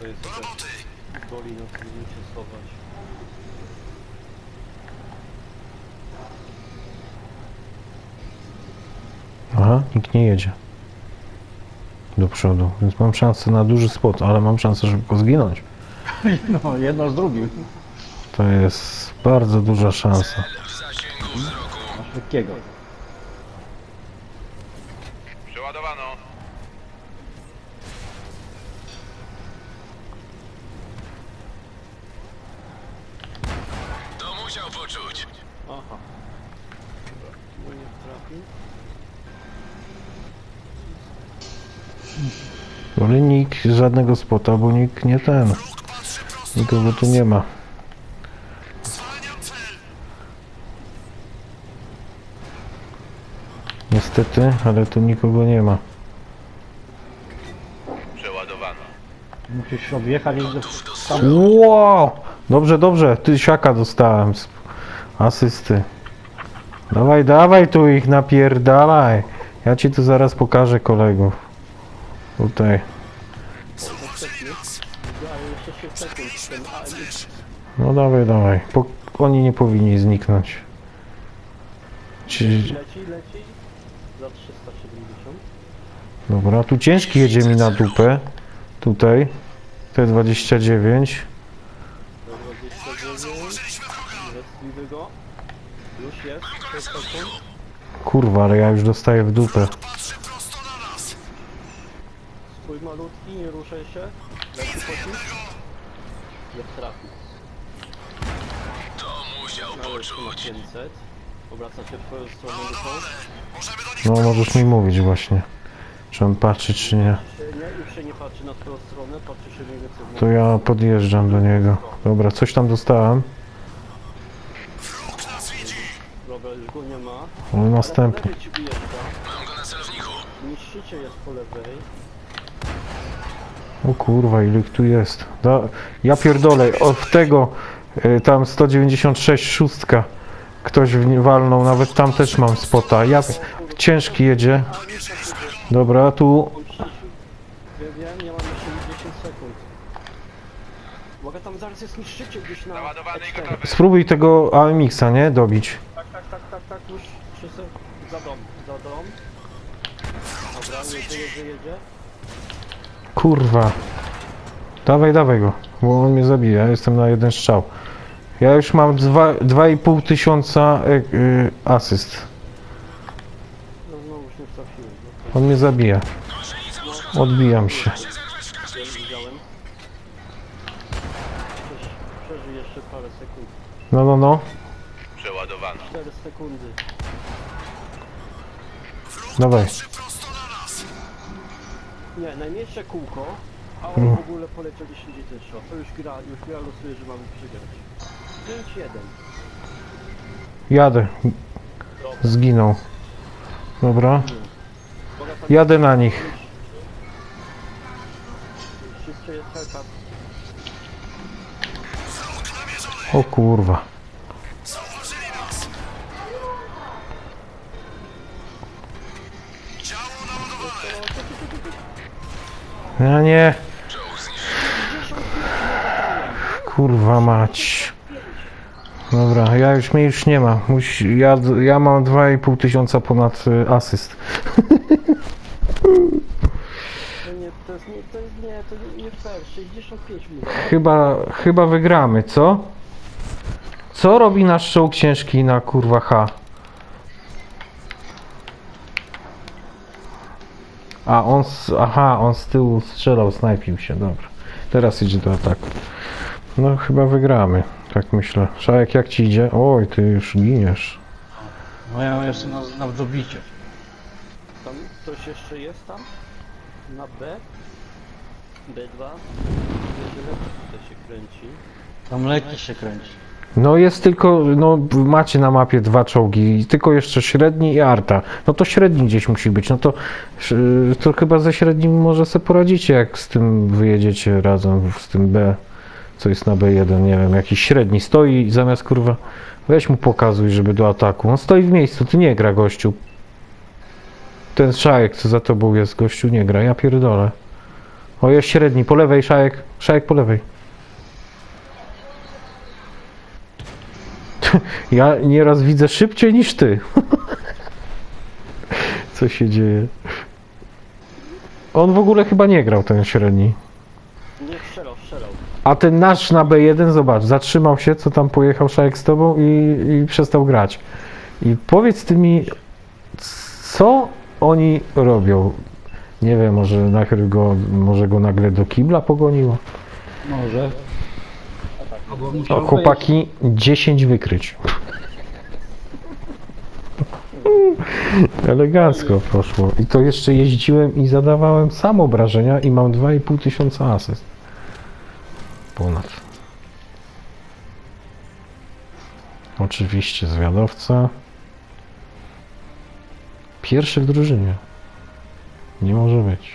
To jest jakaś dolina, w której się schować. Aha, nikt nie jedzie. Do przodu, więc mam szansę na duży spot, ale mam szansę szybko zginąć. No, jedno z drugim. To jest bardzo duża szansa. Na szybkiego. Przeładowano. To musiał poczuć. Aha. Dobra, tu nie trafił. Ale nikt żadnego spota, bo nikt nie ten. Nikogo tu nie ma. Niestety, ale tu nikogo nie ma. Przeładowano. Musisz objechać i do... Wow! Dobrze, dobrze, ty siaka dostałem z asysty. Dawaj, dawaj tu ich napierdalaj. Ja ci tu zaraz pokażę kolegów. Tutaj. No dawaj, dawaj. Po, oni nie powinni zniknąć. Ci. Za 370. dobra, tu ciężki jedzie mi na dupę. Tutaj. T29. Do 29. Zrespiły go. Już jest. 6 sekund. Kurwa, ale ja już dostaję w dupę. Stój malutki, nie ruszaj się. Leci pocisk. Nie trafi. To musiał poczuć. 500. Obraca się w twoją stronę Michał. No możesz mi mówić właśnie. Czy on patrzy, czy nie. Się nie patrzy na twoją stronę, patrzy się mniej więcej w To ja podjeżdżam do niego. Dobra, coś tam dostałem. Dobra, już go nie ma. Ale Ale następny. po lewej ci wyjeżdża. Mam go na celowniku. Niszczycie jest po lewej. O kurwa, ile ich tu jest. Da, ja pierdolę, od tego y, tam 196 szóstka. Ktoś w nie walnął, nawet tam też mam spota. Ja, ciężki jedzie. Dobra, tu On przyszł. Wiem, wiem, ja mam jeszcze 10 sekund. Mogę tam zaraz jest niszczycie gdzieś na Załadowany i X4. gotowy. spróbuj tego AMX-a, nie? Dobić. Tak, tak, tak, tak, tak, już 3 sekund. Za dom, za dom. Dobra, jedzie, jedzie, jedzie. Kurwa. Dawaj, dawaj go, bo on mnie zabije. Ja jestem na jeden strzał. Ja już mam dwa- 2,5 tysiąca y, y, asyst. No znowu już nie trafiłem. No, On mnie zabije. Odbijam się. widziałem. Jeszcze parę sekund. No, no, no. Przeładowano. 4 sekundy. Dawaj. Nie, najmniejsze kółko, a on w ogóle poleciał 10 też. To już gra, już gra losuje, że mamy przegrać. 5-1. Jadę. Zginął. Dobra. Boga tam Jadę na nich. O kurwa. Ja nie. Kurwa mać. Dobra, ja już mnie już nie ma. Musi, ja, ja mam 2,5 tysiąca ponad y, asyst. To jest nie, to jest nie, to nie, nie fair. 65 mówię. Chyba, chyba wygramy, co? Co robi nasz czołg ciężki na kurwa H? A on, z, aha, on z tyłu strzelał, snajpił się, dobra. Teraz idzie do ataku. No chyba wygramy, tak myślę. Szajek, jak ci idzie? Oj, ty już giniesz. No ja jestem na, na dobicie. Tam ktoś jeszcze jest tam? Na B? B2? Będzie lepiej tutaj się kręci. Tam leki się kręci. No jest tylko, no macie na mapie dwa czołgi, tylko jeszcze średni i arta. No to średni gdzieś musi być, no to, to chyba ze średnim może sobie poradzicie, jak z tym wyjedziecie razem, z tym B, co jest na B1, nie wiem, jakiś średni stoi i zamiast kurwa, weź mu pokazuj, żeby do ataku. On stoi w miejscu, ty nie gra gościu. Ten szajek, co za tobą jest, gościu nie gra, ja pierdolę. O, jest średni, po lewej, Szajek. Szajek po lewej. Ja nieraz widzę szybciej niż ty. Co się dzieje? On w ogóle chyba nie grał, ten średni. Nie strzelał, strzelał. A ten nasz na B1, zobacz, zatrzymał się, co tam pojechał Szajek z tobą i, i przestał grać. I powiedz ty mi, co oni robią? Nie wiem, może najpierw go, może go nagle do kibla pogoniło? Może. Albo O, chłopaki, 10 wykryć. Elegancko poszło. I to jeszcze jeździłem i zadawałem sam obrażenia i mam 2,5 tysiąca asyst. Ponad. Oczywiście zwiadowca. Pierwszy w drużynie. Nie może być.